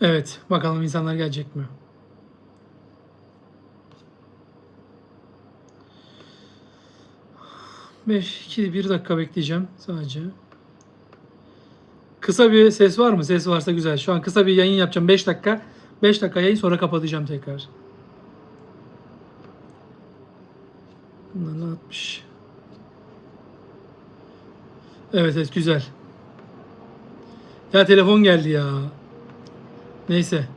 Evet. Bakalım insanlar gelecek mi? Beş, iki, bir dakika bekleyeceğim sadece. Kısa bir ses var mı? Ses varsa güzel. Şu an kısa bir yayın yapacağım. 5 dakika. 5 dakika yayın sonra kapatacağım tekrar. Bunlar ne atmış? Evet evet güzel. Ya telefon geldi ya. Neyse.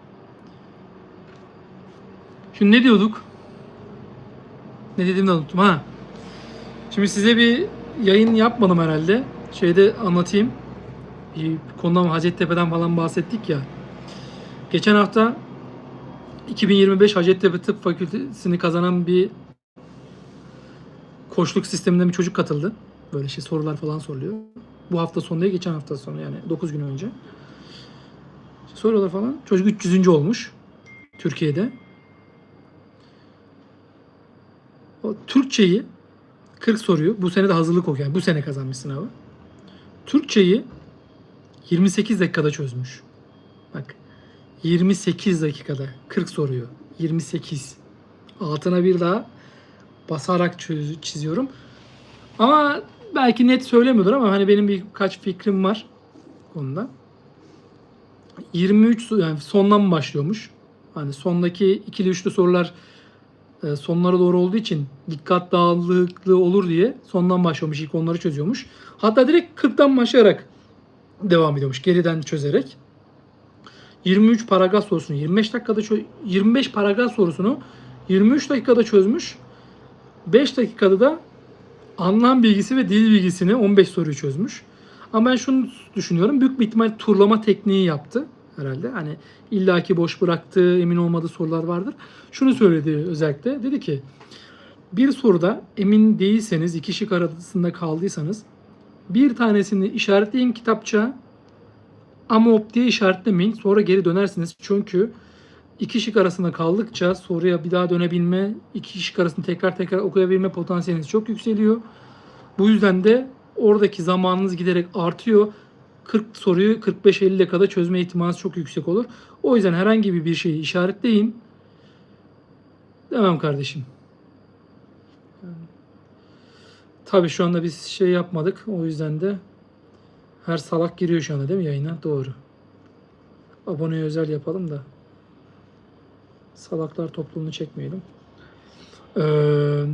Şimdi ne diyorduk? Ne dediğimi de unuttum ha. Şimdi size bir yayın yapmadım herhalde. Şeyde anlatayım. Bir konudan Hacettepe'den falan bahsettik ya. Geçen hafta 2025 Hacettepe Tıp Fakültesini kazanan bir koçluk sisteminden bir çocuk katıldı. Böyle şey sorular falan soruluyor. Bu hafta sonu değil, geçen hafta sonu yani 9 gün önce. Soruyorlar falan. Çocuk 300. olmuş Türkiye'de. O Türkçeyi 40 soruyu bu sene de hazırlık okuyor. Yani bu sene kazanmış sınavı. Türkçeyi 28 dakikada çözmüş. Bak 28 dakikada 40 soruyu 28 altına bir daha basarak çöz, çiziyorum. Ama belki net söylemiyordur ama hani benim birkaç fikrim var konuda. 23 so- yani sondan başlıyormuş. Hani sondaki ikili üçlü sorular e, sonlara doğru olduğu için dikkat dağınıklığı olur diye sondan başlamış. ilk onları çözüyormuş. Hatta direkt 40'tan başlayarak devam ediyormuş. Geriden çözerek. 23 paragraf sorusunu 25 dakikada çö- 25 paragraf sorusunu 23 dakikada çözmüş. 5 dakikada da anlam bilgisi ve dil bilgisini 15 soruyu çözmüş. Ama ben şunu düşünüyorum. Büyük bir ihtimal turlama tekniği yaptı herhalde. Hani illaki boş bıraktığı emin olmadığı sorular vardır. Şunu söyledi özellikle. Dedi ki bir soruda emin değilseniz, iki şık arasında kaldıysanız bir tanesini işaretleyin kitapça ama optiğe işaretlemeyin. Sonra geri dönersiniz. Çünkü iki şık arasında kaldıkça soruya bir daha dönebilme, iki şık arasında tekrar tekrar okuyabilme potansiyeliniz çok yükseliyor. Bu yüzden de oradaki zamanınız giderek artıyor. 40 soruyu 45-50 dakikada çözme ihtimaliniz çok yüksek olur. O yüzden herhangi bir şeyi işaretleyin. Demem kardeşim. Tabii şu anda biz şey yapmadık. O yüzden de her salak giriyor şu anda değil mi yayına? Doğru. Aboneye özel yapalım da. Salaklar topluluğunu çekmeyelim. Ee,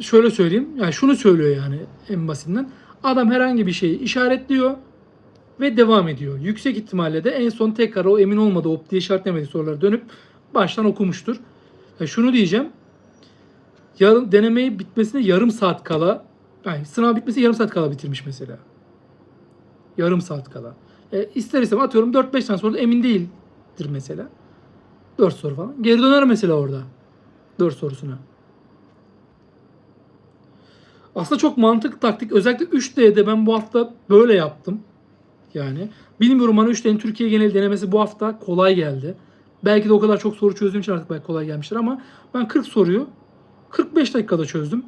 şöyle söyleyeyim. Yani şunu söylüyor yani en basitinden. Adam herhangi bir şeyi işaretliyor ve devam ediyor. Yüksek ihtimalle de en son tekrar o emin olmadığı optiği işaretlemediği soruları dönüp baştan okumuştur. Yani şunu diyeceğim. Yarın denemeyi bitmesine yarım saat kala yani sınav bitmesi yarım saat kala bitirmiş mesela. Yarım saat kala. E, ister istemez atıyorum 4-5 tane soruda emin değildir mesela. 4 soru falan. Geri döner mesela orada. 4 sorusuna. Aslında çok mantıklı taktik. Özellikle 3D'de ben bu hafta böyle yaptım. Yani bilmiyorum bana 3D'nin Türkiye genel denemesi bu hafta kolay geldi. Belki de o kadar çok soru çözdüğüm için artık belki kolay gelmiştir ama ben 40 soruyu 45 dakikada çözdüm.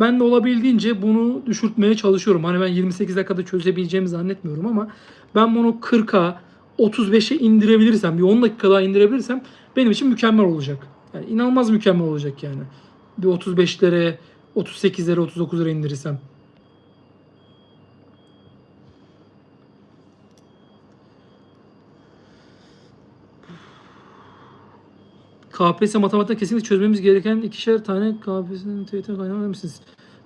Ben de olabildiğince bunu düşürtmeye çalışıyorum. Hani ben 28 dakikada çözebileceğimi zannetmiyorum ama ben bunu 40'a 35'e indirebilirsem, bir 10 dakika daha indirebilirsem benim için mükemmel olacak. Yani inanılmaz mükemmel olacak yani. Bir 35'lere, 38'lere, 39'lara indirirsem. KPSS matematikte kesinlikle çözmemiz gereken ikişer tane KPSS'nin TYT kaynağı misiniz?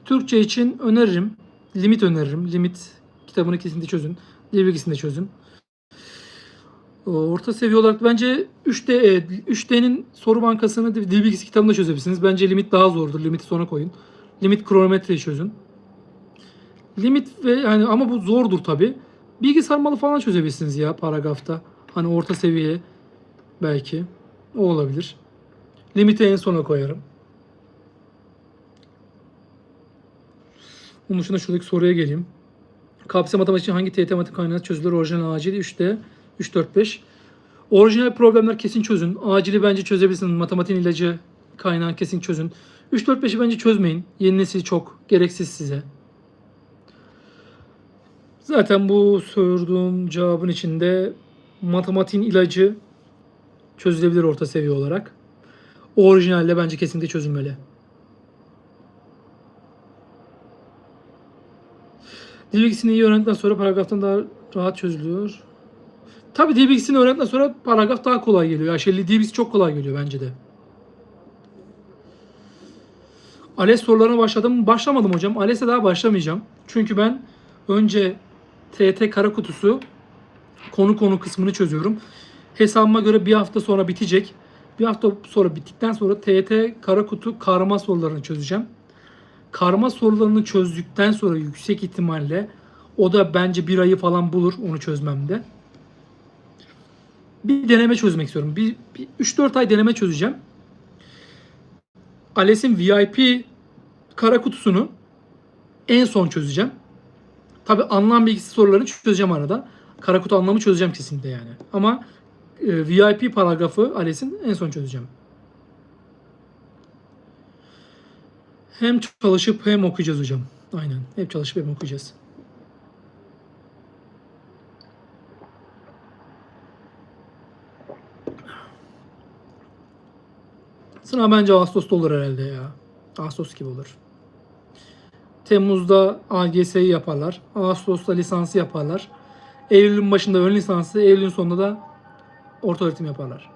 Türkçe için öneririm. Limit öneririm. Limit kitabını kesinlikle çözün. Dil bilgisini de çözün. Orta seviye olarak bence 3D, e, 3D'nin soru bankasını dil bilgisi kitabında çözebilirsiniz. Bence limit daha zordur. Limiti sona koyun. Limit kronometreyi çözün. Limit ve yani ama bu zordur tabi. Bilgi sarmalı falan çözebilirsiniz ya paragrafta. Hani orta seviye belki. O olabilir. Limiti en sona koyarım. Onun dışında şuradaki soruya geleyim. KPSS matematik için hangi TYT matematik kaynağı çözülür? Orijinal acil 3'te 3 4 5. Orijinal problemler kesin çözün. Acili bence çözebilirsiniz. Matematiğin ilacı kaynağı kesin çözün. 3 4 5'i bence çözmeyin. Yeni nesil çok gereksiz size. Zaten bu sorduğum cevabın içinde matematiğin ilacı çözülebilir orta seviye olarak. Orijinalde bence kesinlikle çözülmeli. Dil bilgisini iyi öğrendikten sonra paragraftan daha rahat çözülüyor. Tabii dil bilgisini öğrendikten sonra paragraf daha kolay geliyor. Ya şey, dil bilgisi çok kolay geliyor bence de. ALES sorularına başladım. Başlamadım hocam. ALES'e daha başlamayacağım. Çünkü ben önce TET kara kutusu konu konu kısmını çözüyorum. Hesabıma göre bir hafta sonra bitecek. Bir hafta sonra bittikten sonra TET kara kutu karma sorularını çözeceğim. Karma sorularını çözdükten sonra yüksek ihtimalle o da bence bir ayı falan bulur onu çözmemde. Bir deneme çözmek istiyorum. Bir, bir 3-4 ay deneme çözeceğim. ALES'in VIP kara kutusunu en son çözeceğim. Tabi anlam bilgisi sorularını çözeceğim arada. Kara kutu anlamı çözeceğim kesinlikle yani. Ama e, VIP paragrafı ALES'in en son çözeceğim. Hem çalışıp hem okuyacağız hocam. Aynen. Hep çalışıp hem okuyacağız. Sınav bence Ağustos'ta olur herhalde ya. Ağustos gibi olur. Temmuz'da AGS'yi yaparlar. Ağustos'ta lisansı yaparlar. Eylül'ün başında ön lisansı, Eylül'ün sonunda da orta öğretim yaparlar.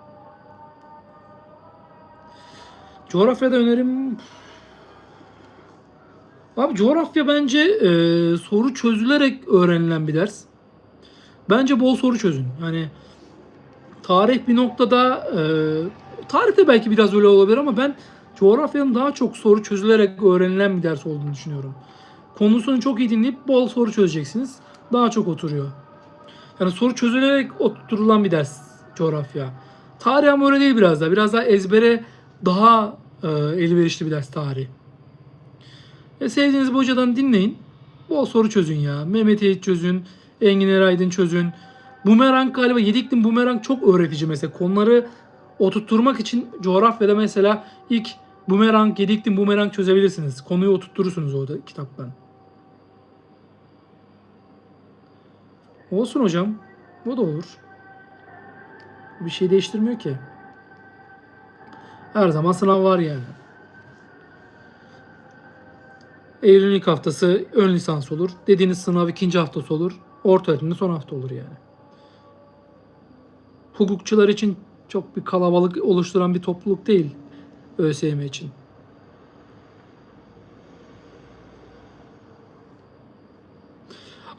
Coğrafyada önerim... Abi coğrafya bence e, soru çözülerek öğrenilen bir ders. Bence bol soru çözün. Yani tarih bir noktada e, tarihte belki biraz öyle olabilir ama ben coğrafyanın daha çok soru çözülerek öğrenilen bir ders olduğunu düşünüyorum. Konusunu çok iyi dinleyip bol soru çözeceksiniz. Daha çok oturuyor. Yani soru çözülerek oturulan bir ders coğrafya. Tarih ama öyle değil biraz daha. Biraz daha ezbere daha e, elverişli bir ders tarih. E, sevdiğiniz bir hocadan dinleyin. Bol soru çözün ya. Mehmet Eğit çözün. Engin Eraydın çözün. Bumerang galiba Yediklim Bumerang çok öğretici mesela. Konuları oturtturmak için coğrafyada mesela ilk Bumerang, Yediklim Bumerang çözebilirsiniz. Konuyu oturturursunuz orada kitaptan. Olsun hocam. O da olur. Bir şey değiştirmiyor ki. Her zaman sınav var yani. Eylül'ün ilk haftası ön lisans olur. Dediğiniz sınav ikinci haftası olur. Orta öğretimde son hafta olur yani. Hukukçular için çok bir kalabalık oluşturan bir topluluk değil ÖSYM için.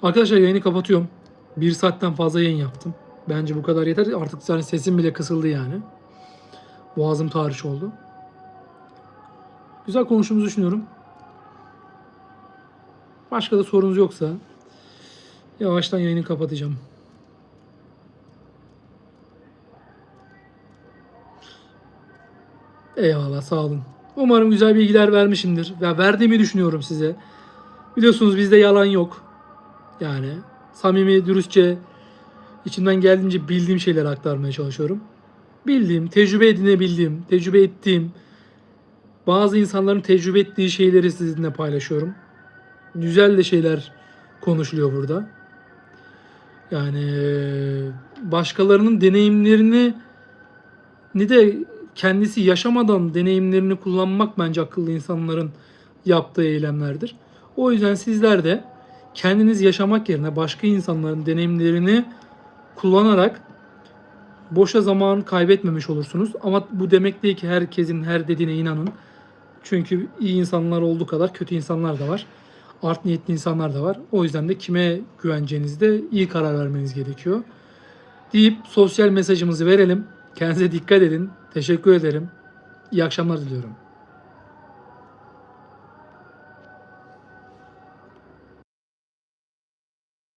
Arkadaşlar yayını kapatıyorum. Bir saatten fazla yayın yaptım. Bence bu kadar yeter. Artık yani sesim bile kısıldı yani. Boğazım tahriş oldu. Güzel konuştuğumuzu düşünüyorum. Başka da sorunuz yoksa yavaştan yayını kapatacağım. Eyvallah sağ olun. Umarım güzel bilgiler vermişimdir. Ve verdiğimi düşünüyorum size. Biliyorsunuz bizde yalan yok. Yani samimi, dürüstçe, içimden geldiğince bildiğim şeyleri aktarmaya çalışıyorum. Bildiğim, tecrübe edinebildiğim, tecrübe ettiğim, bazı insanların tecrübe ettiği şeyleri sizinle paylaşıyorum. Güzel de şeyler konuşuluyor burada. Yani başkalarının deneyimlerini ni de kendisi yaşamadan deneyimlerini kullanmak bence akıllı insanların yaptığı eylemlerdir. O yüzden sizler de kendiniz yaşamak yerine başka insanların deneyimlerini kullanarak boşa zaman kaybetmemiş olursunuz. Ama bu demek değil ki herkesin her dediğine inanın. Çünkü iyi insanlar olduğu kadar kötü insanlar da var. Art niyetli insanlar da var. O yüzden de kime güveneceğinizde iyi karar vermeniz gerekiyor. Deyip sosyal mesajımızı verelim. Kendinize dikkat edin. Teşekkür ederim. İyi akşamlar diliyorum.